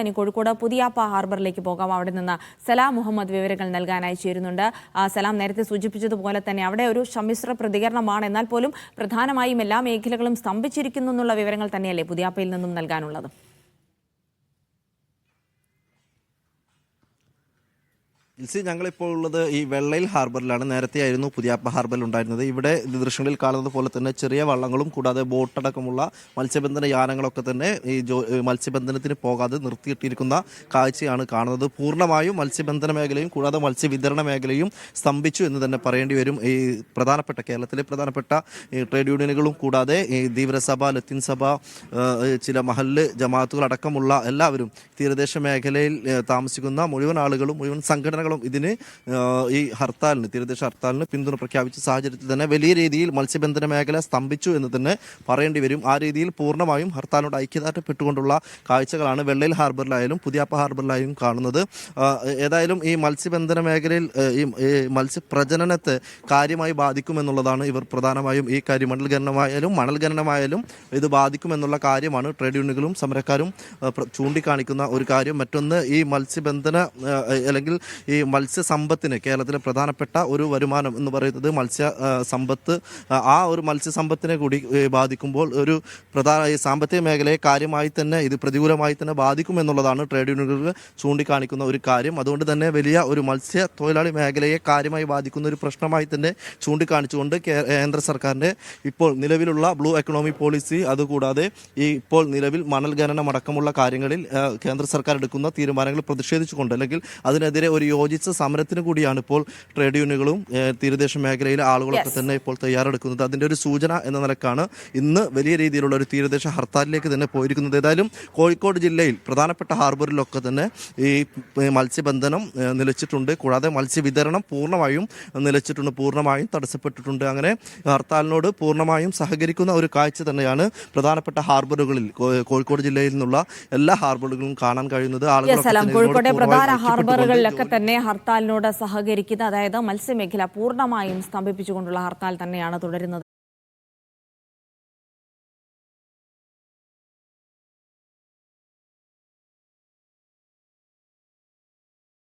ഇനി കോഴിക്കോട് പുതിയാപ്പ ഹാർബറിലേക്ക് പോകാം. അവിടെ നിന്ന് സലാം മുഹമ്മദ് വിവരങ്ങൾ നൽകാനായി ചേരുന്നുണ്ട് സലാം നേരത്തെ സൂചിപ്പിച്ചതുപോലെ തന്നെ അവിടെ ഒരു സമ്മിശ്ര പ്രതികരണമാണ്. എന്നാൽ പോലും പ്രധാനമായും എല്ലാ മേഖലകളും സ്തംഭിച്ചിരിക്കുന്നു എന്നുള്ള വിവരങ്ങൾ തന്നെയല്ലേ പുതിയാപ്പയിൽ നിന്നും നൽകാനുള്ളത്? ഇൽസി ഞങ്ങളിപ്പോൾ ഉള്ളത് ഈ വെള്ളയിൽ ഹാർബറിലാണ്. നേരത്തെ ആയിരുന്നു പുതിയാപ്പ ഹാർബറിൽ ഉണ്ടായിരുന്നത്. ഇവിടെ ദൃശ്യങ്ങളിൽ കാണുന്നത് പോലെ തന്നെ ചെറിയ വള്ളങ്ങളും കൂടാതെ ബോട്ടടക്കമുള്ള മത്സ്യബന്ധന യാനങ്ങളൊക്കെ തന്നെ ഈ മത്സ്യബന്ധനത്തിന് പോകാതെ നിർത്തിയിട്ടിരിക്കുന്ന കാഴ്ചയാണ് കാണുന്നത്. പൂർണമായും മത്സ്യബന്ധന മേഖലയും കൂടാതെ മത്സ്യവിതരണ മേഖലയും സ്തംഭിച്ചു എന്ന് തന്നെ പറയേണ്ടി വരും. ഈ പ്രധാനപ്പെട്ട കേരളത്തിലെ പ്രധാനപ്പെട്ട ട്രേഡ് യൂണിയനുകളും കൂടാതെ ഈ ധീവരസഭ ലത്തീൻ സഭ ചില മഹല്ല് ജമാഅത്തുകൾ അടക്കമുള്ള എല്ലാവരും തീരദേശ മേഖലയിൽ താമസിക്കുന്ന മുഴുവൻ ആളുകളും മുഴുവൻ സംഘടനകളും ഇതിന് ഈ ഹർത്താലിന് തീരദേശ ഹർത്താലിന് പിന്തുണ പ്രഖ്യാപിച്ച സാഹചര്യത്തിൽ തന്നെ വലിയ രീതിയിൽ മത്സ്യബന്ധന മേഖല സ്തംഭിച്ചു എന്ന് തന്നെ പറയേണ്ടി വരും. ആ രീതിയിൽ പൂർണമായും ഹർത്താലിനോട് ഐക്യദാർഢ്യപ്പെട്ടുകൊണ്ടുള്ള കാഴ്ചകളാണ് വെള്ളയിൽ ഹാർബറിലായാലും പുതിയാപ്പ ഹാർബറിലായാലും കാണുന്നത്. ഏതായാലും ഈ മത്സ്യബന്ധന മേഖലയിൽ ഈ മത്സ്യപ്രജനനത്തെ കാര്യമായി ബാധിക്കുമെന്നുള്ളതാണ് ഇവർ പ്രധാനമായും ഈ കാര്യം. മണൽ ഖനനമായാലും മണൽ ഖനനമായാലും ഇത് ബാധിക്കുമെന്നുള്ള കാര്യമാണ് ട്രേഡ് യൂണിയനുകളും സമരക്കാരും ചൂണ്ടിക്കാണിക്കുന്ന ഒരു കാര്യം. മറ്റൊന്ന് ഈ മത്സ്യബന്ധന അല്ലെങ്കിൽ മത്സ്യസമ്പത്തിന് കേരളത്തിലെ പ്രധാനപ്പെട്ട ഒരു വരുമാനം എന്ന് പറയുന്നത് മത്സ്യ സമ്പത്ത് ആ, ഒരു മത്സ്യസമ്പത്തിനെ കൂടി ബാധിക്കുമ്പോൾ ഒരു പ്രധാന ഈ സാമ്പത്തിക മേഖലയെ കാര്യമായി തന്നെ ഇത് പ്രതികൂലമായി തന്നെ ബാധിക്കും എന്നുള്ളതാണ് ട്രേഡ് യൂണിയനുകൾ ചൂണ്ടിക്കാണിക്കുന്ന ഒരു കാര്യം. അതുകൊണ്ട് തന്നെ വലിയ ഒരു മത്സ്യ തൊഴിലാളി മേഖലയെ കാര്യമായി ബാധിക്കുന്ന ഒരു പ്രശ്നമായി തന്നെ ചൂണ്ടിക്കാണിച്ചുകൊണ്ട് കേന്ദ്ര സർക്കാരിന്റെ ഇപ്പോൾ നിലവിലുള്ള ബ്ലൂ എക്കണോമി പോളിസി അതുകൂടാതെ ഈ ഇപ്പോൾ നിലവിൽ മണൽ ഖനനം അടക്കമുള്ള കാര്യങ്ങളിൽ കേന്ദ്ര സർക്കാർ എടുക്കുന്ന തീരുമാനങ്ങൾ പ്രതിഷേധിച്ചുകൊണ്ട് അല്ലെങ്കിൽ അതിനെതിരെ ഒരു യോജിച്ച സമരത്തിന് കൂടിയാണ് ഇപ്പോൾ ട്രേഡ് യൂണിയനുകളും തീരദേശ മേഖലയിലെ ആളുകളൊക്കെ തന്നെ ഇപ്പോൾ തയ്യാറെടുക്കുന്നത്. അതിന്റെ ഒരു സൂചന എന്ന നിലക്കാണ് ഇന്ന് വലിയ രീതിയിലുള്ള ഒരു തീരദേശ ഹർത്താലിലേക്ക് തന്നെ പോയിരിക്കുന്നത്. ഏതായാലും കോഴിക്കോട് ജില്ലയിൽ പ്രധാനപ്പെട്ട ഹാർബറിലൊക്കെ തന്നെ ഈ മത്സ്യബന്ധനം നിലച്ചിട്ടുണ്ട്. കൂടാതെ മത്സ്യവിതരണം പൂർണമായും നിലച്ചിട്ടുണ്ട് പൂർണമായും തടസ്സപ്പെട്ടിട്ടുണ്ട്. അങ്ങനെ ഹർത്താലിനോട് പൂർണമായും സഹകരിക്കുന്ന ഒരു കാഴ്ച തന്നെയാണ് പ്രധാനപ്പെട്ട ഹാർബറുകളിൽ കോഴിക്കോട് ജില്ലയിൽ നിന്നുള്ള എല്ലാ ഹാർബറുകളും കാണാൻ കഴിയുന്നത്. ഇതിനോട് കോഴിക്കോട്ടെ പ്രധാന ഹാർബറുകളിലൊക്കെ തന്നെ ഹർത്താലിനോട് സഹകരിക്കുന്ന അതായത് മത്സ്യമേഖല പൂർണമായും സ്തംഭിപ്പിച്ചുകൊണ്ടുള്ള ഹർത്താൽ തന്നെയാണ് തുടരുന്നത്.